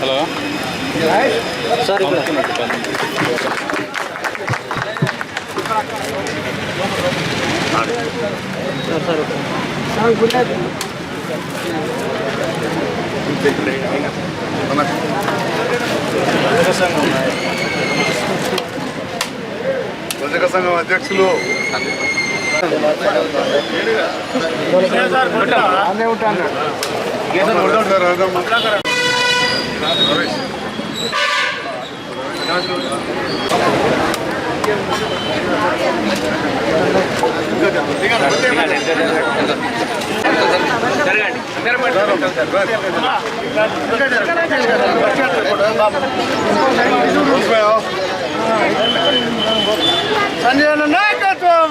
Hello. Sir ఇక్కడ. Sir. Sir రజక సంఘం అధ్యక్షులు సార్, అదమ్మా. రమేష్. రోజుపోయావు సంజయ్ నాయకత్వం!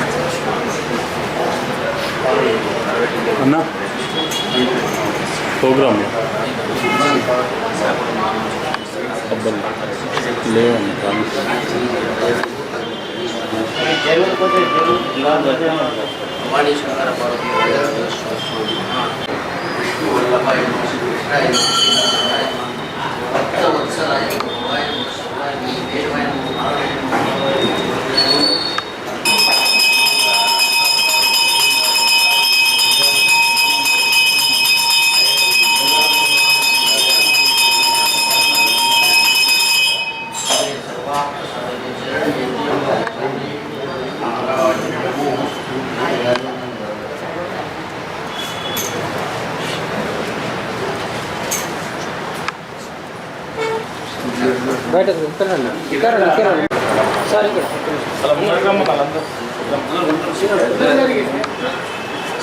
అన్న? ప్రోగ్రామ్. లేవండి. బయట ఇక్కడ రండి ఇక్కడ రండి ఇక్కడ రండి సార్ ఇక్కడ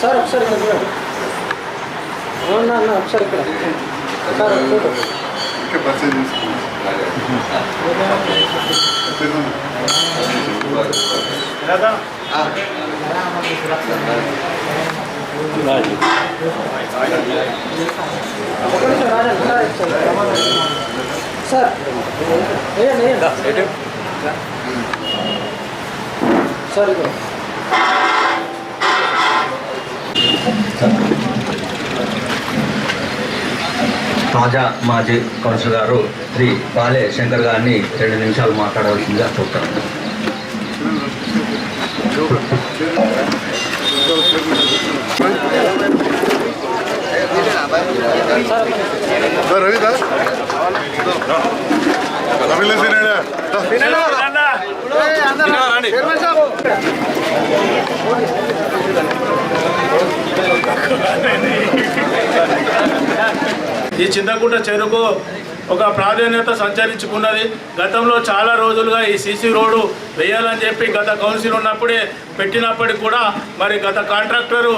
సార్ ఒకసారి ఇక్కడ చూడండి అవునా అన్న ఒకసారి ఇక్కడ సార్ ఒక సార్. సార్ తాజా మాజీ కౌన్సిలర్ గారు శ్రీ బాలే శంకర్ గారిని రెండు నిమిషాలు మాట్లాడవలసిందిగా కోరుతాను ఈ చింతకుంట చెరుకు ఒక ప్రాధాన్యత సంచరించుకున్నది. గతంలో చాలా రోజులుగా ఈ సీసీ రోడ్డు వేయాలని చెప్పి గత కౌన్సిల్ ఉన్నప్పుడే పెట్టినప్పటికి కూడా మరి గత కాంట్రాక్టరు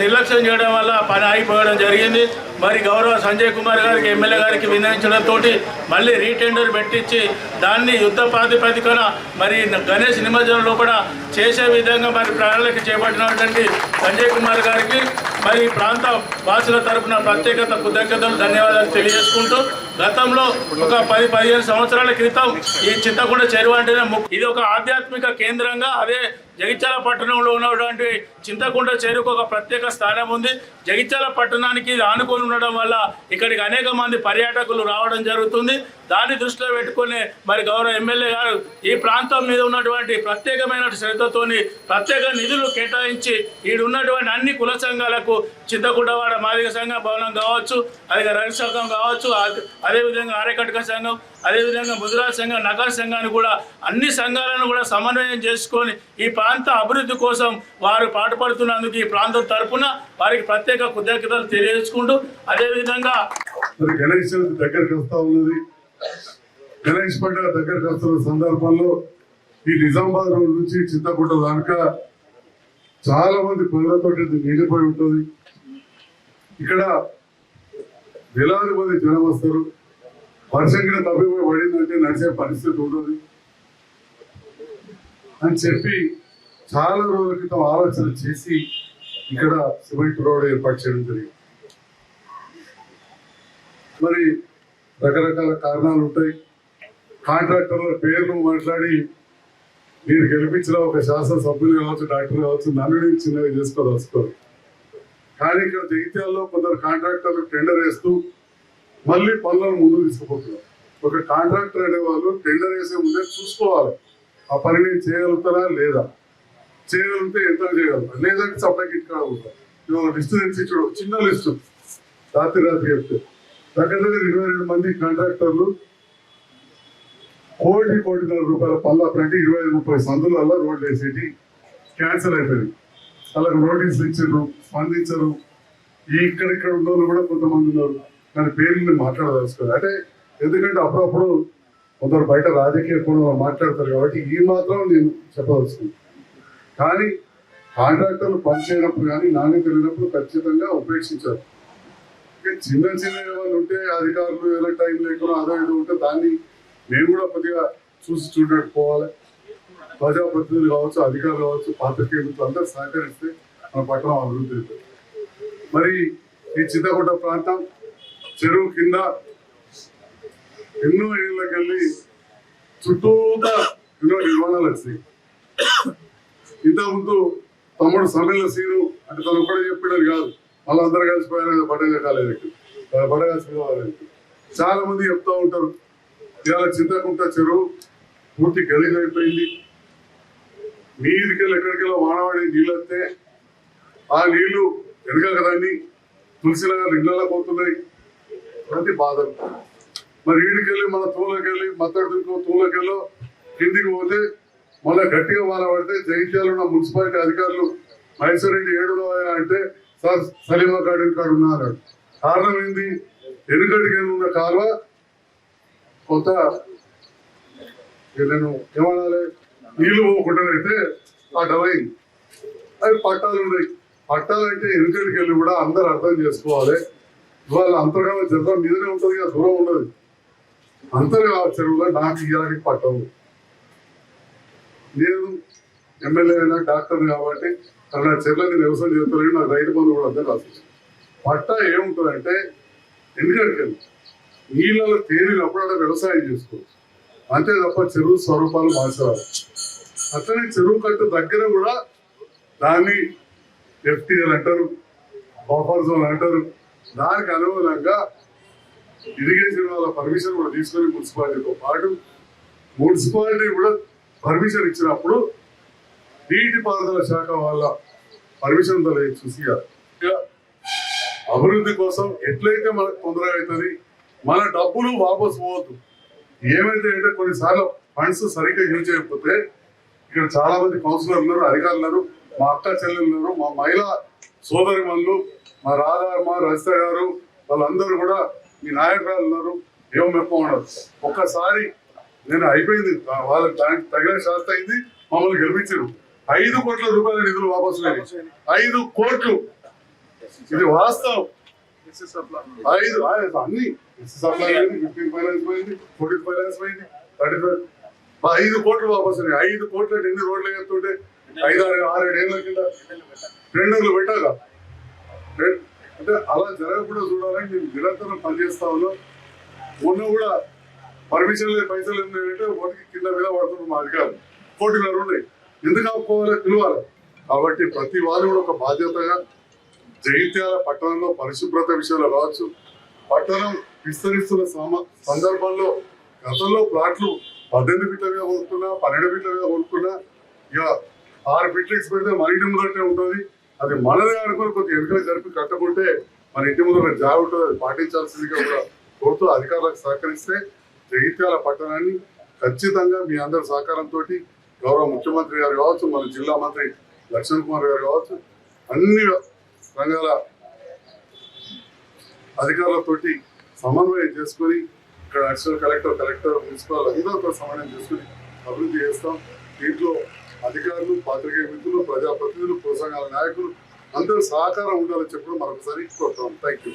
నిర్లక్ష్యం చేయడం వల్ల పని ఆగిపోవడం జరిగింది. మరి గౌరవ సంజయ్ కుమార్ గారికి ఎమ్మెల్యే గారికి విన్నవించడంతో మళ్ళీ రీటెండర్ పెట్టించి దాన్ని యుద్ధ ప్రాతిపదికన మరి గణేష్ నిమజ్జనం కూడా చేసే విధంగా మరి ప్రణాళిక చేపట్టినటువంటి సంజయ్ కుమార్ గారికి మరి ప్రాంత వాసుల తరపున ప్రత్యేకత కృతజ్ఞతలు ధన్యవాదాలు తెలియజేసుకుంటూ గతంలో ఒక పది పదిహేను సంవత్సరాల క్రితం ఈ చింతకుండ చెరువు అంటేనే ఇది ఒక ఆధ్యాత్మిక కేంద్రంగా అదే జగిత్యాల పట్టణంలో ఉన్నటువంటి చింతకుండ చెరువుకు ఒక ప్రత్యేక స్థానం ఉంది. జగిత్యాల పట్టణానికి ఇది ఆనుకొని ఉండడం వల్ల ఇక్కడికి అనేక మంది పర్యాటకులు రావడం జరుగుతుంది. దాన్ని దృష్టిలో పెట్టుకుని మరి గౌరవ ఎమ్మెల్యే గారు ఈ ప్రాంతం మీద ఉన్నటువంటి ప్రత్యేకమైన శ్రద్ధతోని ప్రత్యేక నిధులు కేటాయించి ఈడున్నటువంటి అన్ని కుల సంఘాలకు చింతకుండవాడ మాదిక సంఘం భవనం కావచ్చు అది రవి సంఘం కావచ్చు అదేవిధంగా ఆరేకటక సంఘం అదేవిధంగా ముదిరాజ్ సంఘం నగర సంఘాన్ని కూడా అన్ని సంఘాలను కూడా సమన్వయం చేసుకొని ఈ ప్రాంత అభివృద్ధి కోసం వారు పాటుపడుతున్నందుకు ఈ ప్రాంతం తరఫున వారికి ప్రత్యేక కృతజ్ఞతలు తెలియజేసుకుంటూ అదేవిధంగా మరి గణేష్ దగ్గరికి వస్తూ ఉన్నది. గణేష్ పండుగ దగ్గరికి వస్తున్న సందర్భంలో ఈ నిజామాబాద్ రోడ్ నుంచి చింతకుంట దాకా చాలా మంది ప్రజలతో నిండిపోయి ఉంటుంది. ఇక్కడ వేలాది మంది జనం వస్తారు. వర్షం కింద తప్పిపోయి పడిందంటే నడిచే పరిస్థితి ఉంటుంది. అని చెప్పి చాలా రోజుల క్రితం ఆలోచన చేసి ఇక్కడ సిమెంట్ రోడ్ ఏర్పాటు చేయడం జరిగింది. మరి రకరకాల కారణాలు ఉంటాయి. కాంట్రాక్టర్ల పేర్లు మాట్లాడి మీరు గెలిపించిన ఒక శాసనసభ్యులు కావచ్చు డాక్టర్ కావచ్చు నన్ను నేను చిన్నగా చేసుకోదలుచుకోరు కానీ ఇక్కడ జగిత్యాల్లో కొందరు కాంట్రాక్టర్లు టెండర్ వేస్తూ మళ్ళీ పనులను ముందుకు తీసుకుపోతున్నారు. ఒక కాంట్రాక్టర్ అనేవాళ్ళు టెండర్ వేసే ముందే చూసుకోవాలి ఆ పని నేను చేయగలుగుతారా లేదా? చేయగలిగితే ఎంత చేయగలుగుతా లేదంటే సప్లైకి ఇంటికాడ ఉంటారు లిస్టు తెచ్చి చూడు చిన్న లిస్టు. రాత్రి రాత్రి చెప్తే. దగ్గర దగ్గర ఇరవై రెండు మంది కాంట్రాక్టర్లు కోటి కోటిన్నర రూపాయల పళ్ళ అంటే ఇరవై ఐదు ముప్పై సందులలో రోడ్లు వేసేటి క్యాన్సిల్ అయిపోయింది అలాగే నోటీస్ ఇచ్చారు స్పందించరు ఇక్కడిక్కడ ఉన్న కూడా కొంతమంది ఉన్నారు. దాని పేర్లు మాట్లాడదలుచుకోరు అంటే ఎందుకంటే అప్పుడప్పుడు కొందరు బయట రాజకీయ కోణంలో మాట్లాడతారు కాబట్టి ఈ మాత్రం నేను చెప్పదలుచుకున్నాను కానీ కాంట్రాక్టర్లు పనిచేయనప్పుడు కానీ నాణ్యత లేనప్పుడు ఖచ్చితంగా ఉపేక్షించారు చిన్న చిన్న ఏమైనా ఉంటే అధికారులు ఏదైనా టైం లేకుండా అదో ఏదో ఉంటే దాన్ని మేము కూడా కొద్దిగా చూసి చూడకపోవాలి పోవాలి. ప్రజాప్రతినిధులు కావచ్చు అధికారులు కావచ్చు పాత్రికేయులు అందరూ సహకరిస్తే మన పట్టణం అభివృద్ధి అవుతుంది. మరి ఈ చిత్తగుట్ట ప్రాంతం చెరువు కింద ఎన్నో ఏళ్ళకెళ్ళి చుట్టూగా ఎన్నో నిర్మాణాలు వచ్చినాయి. ఇంతకుముందు తమ్ముడు సమ్మెల సీను అంటే తను ఒక్కడే చెప్పాడని కాదు. మళ్ళీ అందరు బడగా కాలేదు బడగా కాలేదు చాలా మంది చెప్తా ఉంటారు ఇవాళ చింతకుంట చెరువు పూర్తి గలీజ్ అయిపోయింది మీదికెళ్ళి ఎక్కడికెళ్ళో వానవాడి నీళ్ళు వస్తే ఆ నీళ్ళు ఎదగక దాన్ని తులసిలాగా నగర్ పోతున్నాయి. ప్రతి బాధలు. మరి వీడికెళ్ళి మన తూలకెళ్ళి మత్తడి తూలకెళ్ళో కిందికి పోతే మళ్ళీ గట్టిగా వాన పడితే ఉన్న మున్సిపాలిటీ అధికారులు మైసూర్ రెడ్డి ఏడులో అంటే సార్ సలీమా గార్డెన్ కాడు ఉన్నారు. కారణం ఏంది? వెనుకటికి ఉన్న కాలువ కొంత నేను ఏమనాలి? నీళ్ళు పోకుండా అయితే అటమైంది అవి పట్టాలు ఉన్నాయి. పట్టాలు అంటే వెనుకటికి వెళ్ళి కూడా అందరు అర్థం చేసుకోవాలి. ఇవాళ అంతర్గామ జరగడం మీదనే ఉంటుంది కదా దూరం ఉండదు. అంతర్గామ చెరువులో నాకు ఇయ్యాలని పట్టవు. నేను ఎమ్మెల్యే అయినా డాక్టర్ కాబట్టి అక్కడ నా చెర్ల వ్యవసాయం చేస్తారని నాకు రైతు బంధువు కూడా అర్థం కాదు. పట్టా ఏముంటుందంటే ఎందుకంటే నీళ్ళలో తేలినప్పుడు అక్కడ వ్యవసాయం చేసుకోవచ్చు అంతే తప్ప చెరువు స్వరూపాలు మార్చేవారు అట్లనే చెరువు కట్టు దగ్గర కూడా దాన్ని ఎఫ్టీఎల్ అంటారు బఫర్ జోన్ అంటారు. దానికి అనుగుణంగా ఇరిగేషన్ వాళ్ళ పర్మిషన్ కూడా తీసుకొని మున్సిపాలిటీతో పాటు మున్సిపాలిటీ కూడా పర్మిషన్ ఇచ్చినప్పుడు నీటిపారుదల శాఖ వాళ్ళ పర్మిషన్ చూసి ఇక అభివృద్ధి కోసం ఎట్లయితే మనకు తొందరగా అవుతుంది మన డబ్బులు వాపసు పోవద్దు. ఏమైతే అంటే కొన్నిసార్లు ఫండ్స్ సరిగ్గా యూజ్ చేయకపోతే ఇక్కడ చాలా మంది కౌన్సిలర్ ఉన్నారు అధికారులు ఉన్నారు మా అక్క చెల్లెలు ఉన్నారు మా మహిళా సోదరి మనులు మా రాధా మా రజిత గారు వాళ్ళందరూ కూడా మీ నాయకురాలు ఉన్నారు మెప్ప ఉన్నారు ఒక్కసారి నేను అయిపోయింది వాళ్ళకి దానికి తగిన శాస్త్ర అయింది మమ్మల్ని గెలిపించారు. ఐదు కోట్ల రూపాయల నిధులు వాపసు. ఐదు కోట్లు. ఇది వాస్తవం. ఐదు అన్ని. ఫిఫ్టీన్ ఫైనాన్స్ పోయింది ఫోర్టీన్ ఫైనాన్స్ పోయింది థర్టీ ఫైవ్ ఐదు కోట్లు వాపసు ఐదు కోట్లు ఎన్ని రోడ్లు ఎత్తుంటే ఐదు ఆరు ఆరు ఏడు ఏళ్ళ కింద. టెండర్లు పెట్టాక అంటే అలా జరగకుండా చూడాలని నేను నిరంతరం పనిచేస్తా ఉన్నాం. ఉన్న కూడా పర్మిషన్ లేదు పైసలు ఉన్నాయంటే ఒకటికి కింద మీద పడుతుంది మా అధికారులు. కోటిన్నర ఉన్నాయి. ఎందుకు ఆపుకోవాలి? పిలవాలి? కాబట్టి ప్రతి వారు కూడా ఒక బాధ్యతగా జైత్యాల పట్టణంలో పరిశుభ్రత విషయంలో కావచ్చు పట్టణం విస్తరిస్తున్న సమ- సందర్భంలో గతంలో ప్లాట్లు పద్దెనిమిది ఫీట్ల మీద కొనుక్కున్నా పన్నెండు ఫీట్ల మీద కొనుక్కున్నా ఇక ఆరు ఫీట్లెక్స్ పెడితే మన ఇంటి ముందటే ఉంటుంది. అది మనదే అనుకుని కొద్దిగా ఎన్నికలు జరిపి కట్టకుంటే మన ఇంటి ముందు జాబ్ ఉంటుంది. అది పాటించాల్సిందిగా కూడా కోరుతూ అధికారులకు సహకరిస్తే జగిత్యాల పట్టణాన్ని ఖచ్చితంగా మీ అందరి సహకారంతో గౌరవ ముఖ్యమంత్రి గారు కావచ్చు మన జిల్లా మంత్రి లక్ష్మణ్ కుమార్ గారు కావచ్చు అన్ని రంగాల అధికారులతోటి సమన్వయం చేసుకొని ఇక్కడ అడిషనల్ కలెక్టర్ కలెక్టర్ మున్సిపల్ అందరితో సమన్వయం చేసుకుని అభివృద్ధి చేస్తాం. దీంట్లో అధికారులు పాత్రికేయ మిత్రులు ప్రజాప్రతినిధులు పురసంఘాల నాయకులు అందరూ సహకారం ఉండాలని చెప్పడం మరొకసారి కోరుతాం థ్యాంక్ యూ